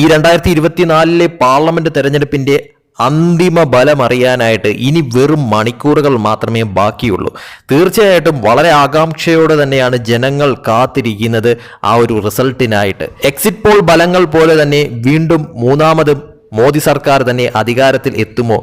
ഈ രണ്ടായിരത്തി ഇരുപത്തിനാലിലെ പാർലമെന്റ് തെരഞ്ഞെടുപ്പിന്റെ അന്തിമ ബലം അറിയാനായിട്ട് ഇനി വെറും മണിക്കൂറുകൾ മാത്രമേ ബാക്കിയുള്ളൂ. തീർച്ചയായിട്ടും വളരെ ആകാംക്ഷയോടെ തന്നെയാണ് ജനങ്ങൾ കാത്തിരിക്കുന്നത് ആ ഒരു റിസൾട്ടിനായിട്ട്. എക്സിറ്റ് പോൾ ഫലങ്ങൾ പോലെ തന്നെ വീണ്ടും മൂന്നാമതും മോദി സർക്കാർ തന്നെ അധികാരത്തിൽ എത്തുമോ?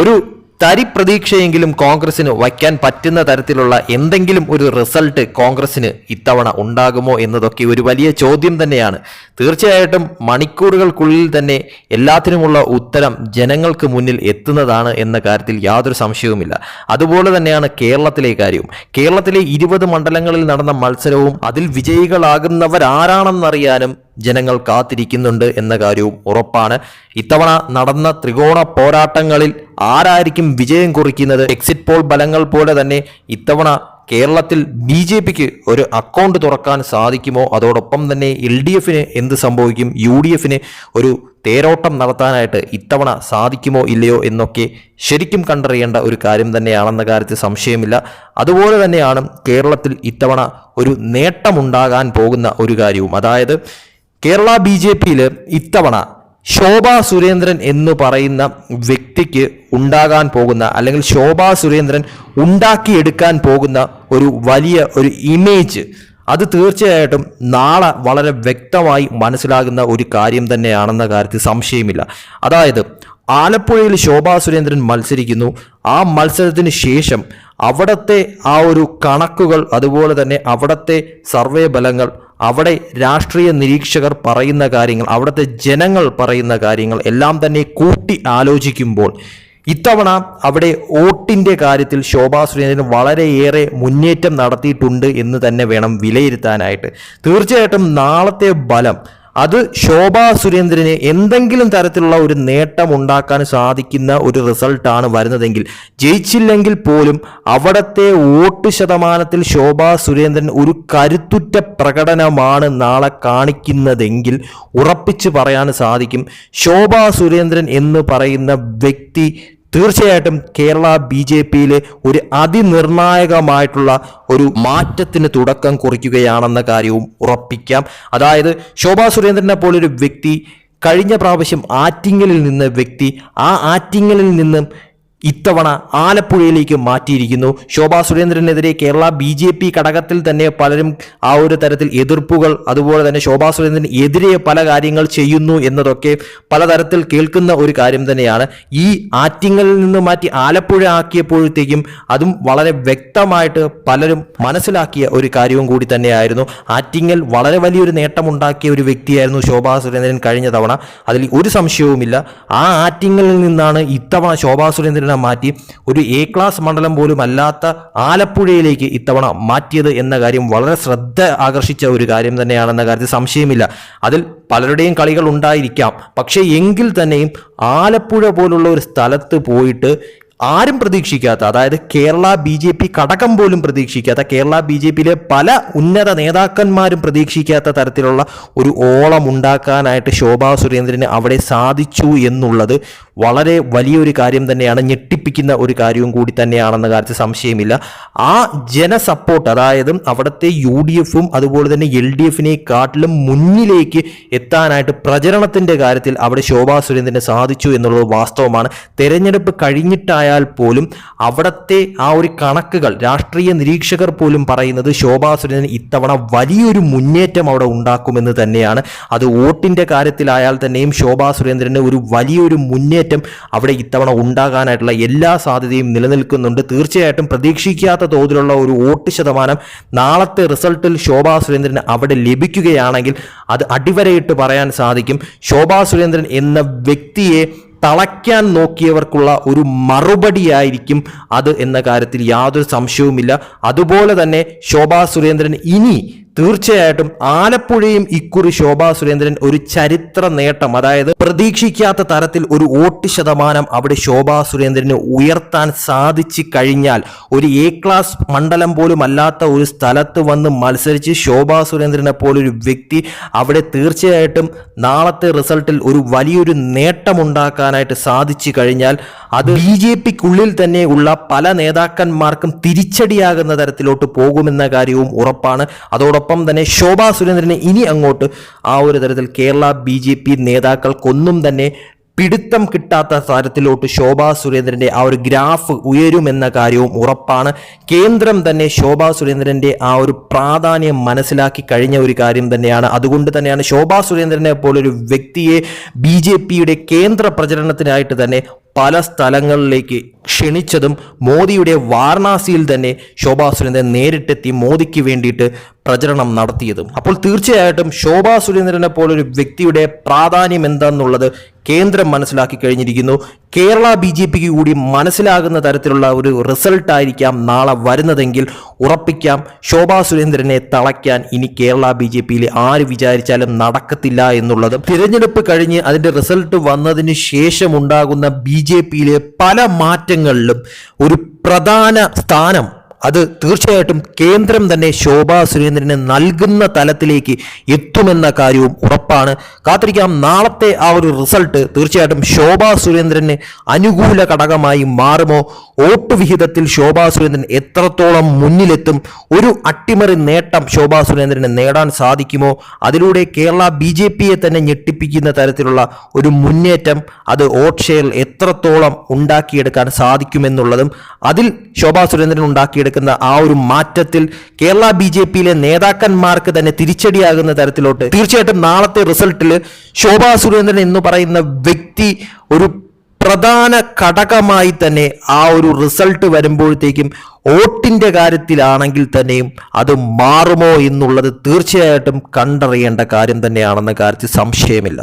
ഒരു തരി പ്രതീക്ഷയെങ്കിലും കോൺഗ്രസിന് വയ്ക്കാൻ പറ്റുന്ന തരത്തിലുള്ള എന്തെങ്കിലും ഒരു റിസൾട്ട് കോൺഗ്രസിന് ഇത്തവണ ഉണ്ടാകുമോ എന്നതൊക്കെ ഒരു വലിയ ചോദ്യം തന്നെയാണ്. തീർച്ചയായിട്ടും മണിക്കൂറുകൾക്കുള്ളിൽ തന്നെ എല്ലാത്തിനുമുള്ള ഉത്തരം ജനങ്ങൾക്ക് മുന്നിൽ എത്തുന്നതാണ് എന്ന കാര്യത്തിൽ യാതൊരു സംശയവുമില്ല. അതുപോലെ തന്നെയാണ് കേരളത്തിലെ കാര്യവും. കേരളത്തിലെ ഇരുപത് മണ്ഡലങ്ങളിൽ നടന്ന മത്സരവും അതിൽ വിജയികളാകുന്നവരാരാണെന്നറിയാനും ജനങ്ങൾ കാത്തിരിക്കുന്നുണ്ട് എന്ന കാര്യവും ഉറപ്പാണ്. ഇത്തവണ നടന്ന ത്രികോണ പോരാട്ടങ്ങളിൽ ആരായിരിക്കും വിജയം കുറിക്കുന്നത്? എക്സിറ്റ് പോൾ ഫലങ്ങൾ പോലെ തന്നെ ഇത്തവണ കേരളത്തിൽ ബി ജെ പിക്ക് ഒരു അക്കൗണ്ട് തുറക്കാൻ സാധിക്കുമോ? അതോടൊപ്പം തന്നെ എൽ ഡി എഫിന് എന്ത് സംഭവിക്കും? യു ഡി എഫിന് ഒരു തേരോട്ടം നടത്താനായിട്ട് ഇത്തവണ സാധിക്കുമോ ഇല്ലയോ എന്നൊക്കെ ശരിക്കും കണ്ടറിയേണ്ട ഒരു കാര്യം തന്നെയാണെന്ന കാര്യത്തിൽ സംശയമില്ല. അതുപോലെ തന്നെയാണ് കേരളത്തിൽ ഇത്തവണ ഒരു നേട്ടമുണ്ടാകാൻ പോകുന്ന ഒരു കാര്യവും. അതായത് കേരള ബി ജെ പിയിൽ ഇത്തവണ ശോഭ സുരേന്ദ്രൻ എന്ന് പറയുന്ന വ്യക്തിക്ക് ഉണ്ടാകാൻ പോകുന്ന അല്ലെങ്കിൽ ശോഭ സുരേന്ദ്രൻ ഉണ്ടാക്കിയെടുക്കാൻ പോകുന്ന ഒരു വലിയ ഒരു ഇമേജ് അത് തീർച്ചയായിട്ടും നാളെ വളരെ വ്യക്തമായി മനസ്സിലാകുന്ന ഒരു കാര്യം തന്നെയാണെന്ന കാര്യത്തിൽ സംശയമില്ല. അതായത് ആലപ്പുഴയിൽ ശോഭ സുരേന്ദ്രൻ മത്സരിക്കുന്നു. ആ മത്സരത്തിന് ശേഷം അവിടത്തെ ആ ഒരു കണക്കുകൾ അതുപോലെ തന്നെ അവിടത്തെ സർവേ ഫലങ്ങൾ അവിടെ രാഷ്ട്രീയ നിരീക്ഷകർ പറയുന്ന കാര്യങ്ങൾ അവിടുത്തെ ജനങ്ങൾ പറയുന്ന കാര്യങ്ങൾ എല്ലാം തന്നെ കൂട്ടി ആലോചിക്കുമ്പോൾ ഇത്തവണ അവിടെ വോട്ടിന്റെ കാര്യത്തിൽ ശോഭാ സുരേന്ദ്രൻ വളരെയേറെ മുന്നേറ്റം നടത്തിയിട്ടുണ്ട് എന്ന് തന്നെ വേണം വിലയിരുത്താനായിട്ട്. തീർച്ചയായിട്ടും നാളത്തെ ബലം അത് ശോഭാ സുരേന്ദ്രന് എന്തെങ്കിലും തരത്തിലുള്ള ഒരു നേട്ടം ഉണ്ടാക്കാൻ സാധിക്കുന്ന ഒരു റിസൾട്ടാണ് വരുന്നതെങ്കിൽ ജയിച്ചില്ലെങ്കിൽ പോലും അവിടത്തെ വോട്ട് ശതമാനത്തിൽ ശോഭാ സുരേന്ദ്രൻ ഒരു കരുത്തുറ്റ പ്രകടനമാണ് നാളെ കാണിക്കുന്നതെങ്കിൽ ഉറപ്പിച്ച് പറയാൻ സാധിക്കും. ശോഭാ സുരേന്ദ്രൻ എന്ന് പറയുന്ന വ്യക്തി തീർച്ചയായിട്ടും കേരള ബി ജെ പിയിലെ ഒരു അതിനിർണായകമായിട്ടുള്ള ഒരു മാറ്റത്തിന് തുടക്കം കുറിക്കുകയാണെന്ന കാര്യവും ഉറപ്പിക്കാം. അതായത് ശോഭാ സുരേന്ദ്രനെ പോലൊരു വ്യക്തി കഴിഞ്ഞ പ്രാവശ്യം ആറ്റിങ്ങലിൽ നിന്ന് വ്യക്തി ആ ആറ്റിങ്ങലിൽ നിന്നും ഇത്തവണ ആലപ്പുഴയിലേക്ക് മാറ്റിയിരിക്കുന്നു. ശോഭാ സുരേന്ദ്രനെതിരെ കേരള ബി ജെ പി ഘടകത്തിൽ തന്നെ പലരും ആ ഒരു തരത്തിൽ എതിർപ്പുകൾ അതുപോലെ തന്നെ ശോഭാ സുരേന്ദ്രൻ എതിരെ പല കാര്യങ്ങൾ ചെയ്യുന്നു എന്നതൊക്കെ പലതരത്തിൽ കേൾക്കുന്ന ഒരു കാര്യം തന്നെയാണ്. ഈ ആറ്റിങ്ങലിൽ നിന്ന് മാറ്റി ആലപ്പുഴ ആക്കിയപ്പോഴത്തേക്കും അതും വളരെ വ്യക്തമായിട്ട് പലരും മനസ്സിലാക്കിയ ഒരു കാര്യവും കൂടി തന്നെയായിരുന്നു. ആറ്റിങ്ങൽ വളരെ വലിയൊരു നേട്ടമുണ്ടാക്കിയ ഒരു വ്യക്തിയായിരുന്നു ശോഭാ സുരേന്ദ്രൻ കഴിഞ്ഞ തവണ. അതിൽ ഒരു സംശയവുമില്ല. ആ ആറ്റിങ്ങലിൽ നിന്നാണ് ഇത്തവണ ശോഭാ സുരേന്ദ്രനെ മാറ്റി ഒരു എ ക്ലാസ് മണ്ഡലം പോലും അല്ലാത്ത ആലപ്പുഴയിലേക്ക് ഇത്തവണ മാറ്റിയത് എന്ന കാര്യം വളരെ ശ്രദ്ധ ആകർഷിച്ച ഒരു കാര്യം തന്നെയാണെന്ന കാര്യത്തിൽ സംശയമില്ല. അതിൽ പലരുടെയും കളികൾ ഉണ്ടായിരിക്കാം. പക്ഷേ എങ്കിൽ തന്നെയും ആലപ്പുഴ പോലുള്ള ഒരു സ്ഥലത്ത് പോയിട്ട് ആരും പ്രതീക്ഷിക്കാത്ത അതായത് കേരള ബി ജെ പി ഘടകം പോലും പ്രതീക്ഷിക്കാത്ത കേരള ബി ജെ പിയിലെ പല ഉന്നത നേതാക്കന്മാരും പ്രതീക്ഷിക്കാത്ത തരത്തിലുള്ള ഒരു ഓളം ഉണ്ടാക്കാനായിട്ട് ശോഭാ സുരേന്ദ്രന് അവിടെ സാധിച്ചു എന്നുള്ളത് വളരെ വലിയൊരു കാര്യം തന്നെയാണ് ഞെട്ടിപ്പിക്കുന്ന ഒരു കാര്യവും കൂടി തന്നെയാണെന്ന കാര്യത്തിൽ സംശയമില്ല. ആ ജനസപ്പോർട്ട് അതായത് അവിടുത്തെ യു ഡി എഫും അതുപോലെ തന്നെ എൽ ഡി എഫിനെക്കാട്ടിലും മുന്നിലേക്ക് എത്താനായിട്ട് പ്രചരണത്തിന്റെ കാര്യത്തിൽ അവിടെ ശോഭാ സുരേന്ദ്രന് സാധിച്ചു എന്നുള്ളത് വാസ്തവമാണ്. തെരഞ്ഞെടുപ്പ് കഴിഞ്ഞിട്ടായാൽ പോലും അവിടുത്തെ ആ ഒരു കണക്കുകൾ രാഷ്ട്രീയ നിരീക്ഷകർ പോലും പറയുന്നത് ശോഭാ സുരേന്ദ്രൻ ഇത്തവണ വലിയൊരു മുന്നേറ്റം അവിടെ ഉണ്ടാക്കുമെന്ന് തന്നെയാണ്. അത് വോട്ടിന്റെ കാര്യത്തിലായാൽ തന്നെയും ശോഭാ സുരേന്ദ്രന് ഒരു വലിയൊരു മുന്നേറ്റം അവിടെ ഇത്തവണ ഉണ്ടാകാനായിട്ടുള്ള എല്ലാ സാധ്യതയും നിലനിൽക്കുന്നുണ്ട്. തീർച്ചയായിട്ടും പ്രതീക്ഷിക്കാത്ത തോതിലുള്ള ഒരു വോട്ട് ശതമാനം നാളത്തെ റിസൾട്ടിൽ ശോഭാ സുരേന്ദ്രന് അവിടെ ലഭിക്കുകയാണെങ്കിൽ അത് അടിവരയിട്ട് പറയാൻ സാധിക്കും. ശോഭാ സുരേന്ദ്രൻ എന്ന വ്യക്തിയെ തളയ്ക്കാൻ നോക്കിയവർക്കുള്ള ഒരു മറുപടിയായിരിക്കും അത് എന്ന കാര്യത്തിൽ യാതൊരു സംശയവുമില്ല. അതുപോലെ തന്നെ ശോഭാ സുരേന്ദ്രൻ ഇനി തീർച്ചയായിട്ടും ആലപ്പുഴയും ഇക്കുറി ശോഭാ സുരേന്ദ്രൻ ഒരു ചരിത്ര നേട്ടം. അതായത് പ്രതീക്ഷിക്കാത്ത തരത്തിൽ ഒരു വോട്ട് ശതമാനം അവിടെ ശോഭാ സുരേന്ദ്രന് ഉയർത്താൻ സാധിച്ചു കഴിഞ്ഞാൽ ഒരു എ ക്ലാസ് മണ്ഡലം പോലും അല്ലാത്ത ഒരു സ്ഥലത്ത് വന്ന് മത്സരിച്ച് ശോഭാ സുരേന്ദ്രനെ പോലൊരു വ്യക്തി അവിടെ തീർച്ചയായിട്ടും നാളത്തെ റിസൾട്ടിൽ ഒരു വലിയൊരു നേട്ടമുണ്ടാക്കാനായിട്ട് സാധിച്ചു കഴിഞ്ഞാൽ അത് ബി ജെ പിക്കുള്ളിൽ തന്നെ ഉള്ള പല നേതാക്കന്മാർക്കും തിരിച്ചടിയാകുന്ന തരത്തിലോട്ട് പോകുമെന്ന കാര്യവും ഉറപ്പാണ്. അതോടൊപ്പം അതോടൊപ്പം തന്നെ ശോഭാ സുരേന്ദ്രനെ ഇനി അങ്ങോട്ട് ആ ഒരു തരത്തിൽ കേരള ബി നേതാക്കൾക്കൊന്നും തന്നെ പിടുത്തം കിട്ടാത്ത തരത്തിലോട്ട് ശോഭാ സുരേന്ദ്രന്റെ ആ ഒരു ഗ്രാഫ് ഉയരുമെന്ന കാര്യവും ഉറപ്പാണ്. കേന്ദ്രം തന്നെ ശോഭാ സുരേന്ദ്രന്റെ ആ ഒരു പ്രാധാന്യം മനസ്സിലാക്കി കഴിഞ്ഞ ഒരു കാര്യം തന്നെയാണ്. അതുകൊണ്ട് തന്നെയാണ് ശോഭാ സുരേന്ദ്രനെ പോലൊരു വ്യക്തിയെ ബി ജെ പിയുടെ കേന്ദ്ര പ്രചരണത്തിനായിട്ട് തന്നെ പല സ്ഥലങ്ങളിലേക്ക് ക്ഷണിച്ചതും മോദിയുടെ വാരണാസിയിൽ തന്നെ ശോഭാ സുരേന്ദ്രൻ നേരിട്ടെത്തി മോദിക്ക് വേണ്ടിയിട്ട് പ്രചരണം നടത്തിയതും. അപ്പോൾ തീർച്ചയായിട്ടും ശോഭാ സുരേന്ദ്രനെ പോലൊരു വ്യക്തിയുടെ പ്രാധാന്യം എന്താണെന്നുള്ളത് കേന്ദ്രം മനസ്സിലാക്കി കഴിഞ്ഞിരിക്കുന്നു. കേരള ബി ജെ പിക്ക് കൂടി മനസ്സിലാകുന്ന തരത്തിലുള്ള ഒരു റിസൾട്ട് ആയിരിക്കാം നാളെ വരുന്നതെങ്കിൽ ഉറപ്പിക്കാം. ശോഭാ സുരേന്ദ്രനെ തളയ്ക്കാൻ ഇനി കേരള ബി ജെ പിയിൽ ആര് വിചാരിച്ചാലും നടക്കത്തില്ല എന്നുള്ളത്. തിരഞ്ഞെടുപ്പ് കഴിഞ്ഞ് അതിന്റെ റിസൾട്ട് വന്നതിന് ശേഷം ഉണ്ടാകുന്ന ബി ജെ പിയിലെ പല മാറ്റങ്ങളിലും ഒരു പ്രധാന സ്ഥാനം അത് തീർച്ചയായിട്ടും കേന്ദ്രം തന്നെ ശോഭാ സുരേന്ദ്രന് നൽകുന്ന തലത്തിലേക്ക് എത്തുമെന്ന കാര്യവും ഉറപ്പാണ്. കാത്തിരിക്കാം. നാളത്തെ ആ ഒരു റിസൾട്ട് തീർച്ചയായിട്ടും ശോഭാ സുരേന്ദ്രന് അനുകൂല ഘടകമായി മാറുമോ? വോട്ട് വിഹിതത്തിൽ ശോഭാ സുരേന്ദ്രൻ എത്രത്തോളം മുന്നിലെത്തും ഒരു അട്ടിമറി നേട്ടം ശോഭാ സുരേന്ദ്രന് നേടാൻ സാധിക്കുമോ? അതിലൂടെ കേരള ബി ജെ പിയെ തന്നെ ഞെട്ടിപ്പിക്കുന്ന തരത്തിലുള്ള ഒരു മുന്നേറ്റം അത് വോട്ട് ഷെയർ എത്രത്തോളം ഉണ്ടാക്കിയെടുക്കാൻ സാധിക്കുമെന്നുള്ളതും അതിൽ ശോഭാ സുരേന്ദ്രൻ ഉണ്ടാക്കിയെടുക്കുന്ന ആ ഒരു മാറ്റത്തിൽ കേരള ബി ജെ പിയിലെ നേതാക്കന്മാർക്ക് തന്നെ തിരിച്ചടിയാകുന്ന തരത്തിലോട്ട്. തീർച്ചയായിട്ടും നാളത്തെ റിസൾട്ടിൽ ശോഭാ സുരേന്ദ്രൻ എന്ന് പറയുന്ന വ്യക്തി ഒരു പ്രധാന ഘടകമായി തന്നെ ആ ഒരു റിസൾട്ട് വരുമ്പോഴത്തേക്കും വോട്ടിന്റെ കാര്യത്തിലാണെങ്കിൽ തന്നെയും അത് മാറുമോ എന്നുള്ളത് തീർച്ചയായിട്ടും കണ്ടറിയേണ്ട കാര്യം തന്നെയാണെന്ന കാര്യത്തിൽ സംശയമില്ല.